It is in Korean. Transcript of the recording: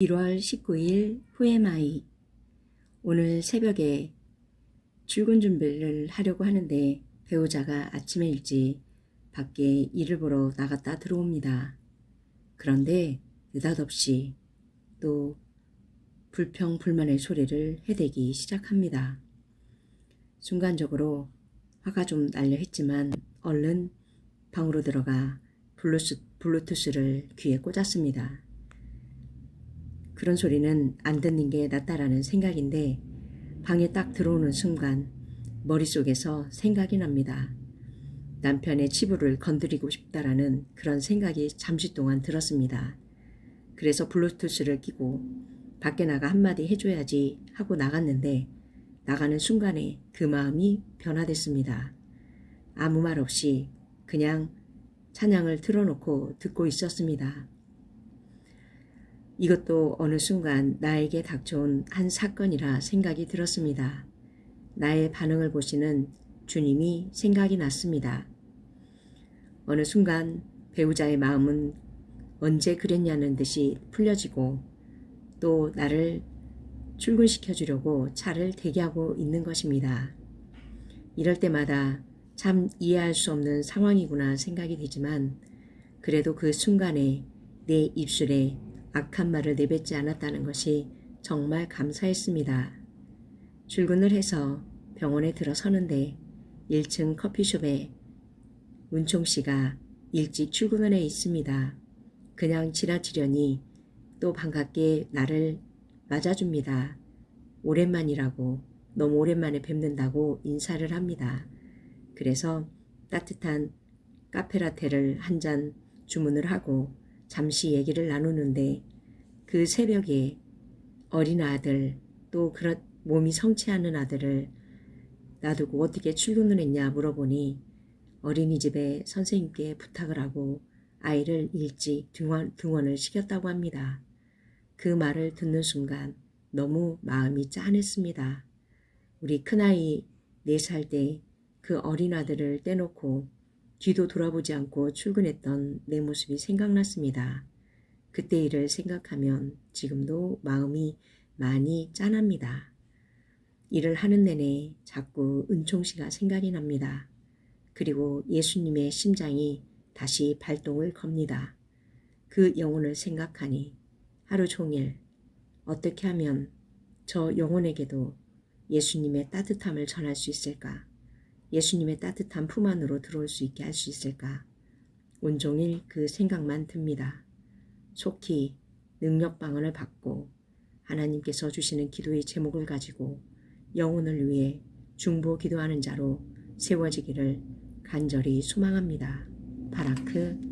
1월 19일 후에마이 오늘 새벽에 출근 준비를 하려고 하는데 배우자가 아침에 일찍 밖에 일을 보러 나갔다 들어옵니다. 그런데 느닷없이 또 불평 불만의 소리를 해대기 시작합니다. 순간적으로 화가 좀 날려 했지만 얼른 방으로 들어가 블루스, 블루투스를 귀에 꽂았습니다. 그런 소리는 안 듣는 게 낫다라는 생각인데 방에 딱 들어오는 순간 머릿속에서 생각이 납니다. 남편의 치부를 건드리고 싶다라는 그런 생각이 잠시 동안 들었습니다. 그래서 블루투스를 끼고 밖에 나가 한마디 해줘야지 하고 나갔는데 나가는 순간에 그 마음이 변화됐습니다. 아무 말 없이 그냥 찬양을 틀어놓고 듣고 있었습니다. 이것도 어느 순간 나에게 닥쳐온 한 사건이라 생각이 들었습니다. 나의 반응을 보시는 주님이 생각이 났습니다. 어느 순간 배우자의 마음은 언제 그랬냐는 듯이 풀려지고 또 나를 출근시켜 주려고 차를 대기하고 있는 것입니다. 이럴 때마다 참 이해할 수 없는 상황이구나 생각이 되지만 그래도 그 순간에 내 입술에 악한 말을 내뱉지 않았다는 것이 정말 감사했습니다. 출근을 해서 병원에 들어서는데 1층 커피숍에 문총 씨가 일찍 출근을 해 있습니다. 그냥 지나치려니 또 반갑게 나를 맞아줍니다. 오랜만이라고 너무 오랜만에 뵙는다고 인사를 합니다. 그래서 따뜻한 카페라테를 한 잔 주문을 하고 잠시 얘기를 나누는데 그 새벽에 어린 아들 또 그런 몸이 성취하는 아들을 놔두고 어떻게 출근을 했냐 물어보니 어린이집에 선생님께 부탁을 하고 아이를 일찍 등원, 등원을 시켰다고 합니다. 그 말을 듣는 순간 너무 마음이 짠했습니다. 우리 큰아이 4살 때 그 어린 아들을 떼놓고 뒤도 돌아보지 않고 출근했던 내 모습이 생각났습니다. 그때 일을 생각하면 지금도 마음이 많이 짠합니다. 일을 하는 내내 자꾸 은총 씨가 생각이 납니다. 그리고 예수님의 심장이 다시 발동을 겁니다. 그 영혼을 생각하니 하루 종일 어떻게 하면 저 영혼에게도 예수님의 따뜻함을 전할 수 있을까? 예수님의 따뜻한 품 안으로 들어올 수 있게 할 수 있을까? 온종일 그 생각만 듭니다. 속히 능력 방언을 받고 하나님께서 주시는 기도의 제목을 가지고 영혼을 위해 중보 기도하는 자로 세워지기를 간절히 소망합니다. 바라크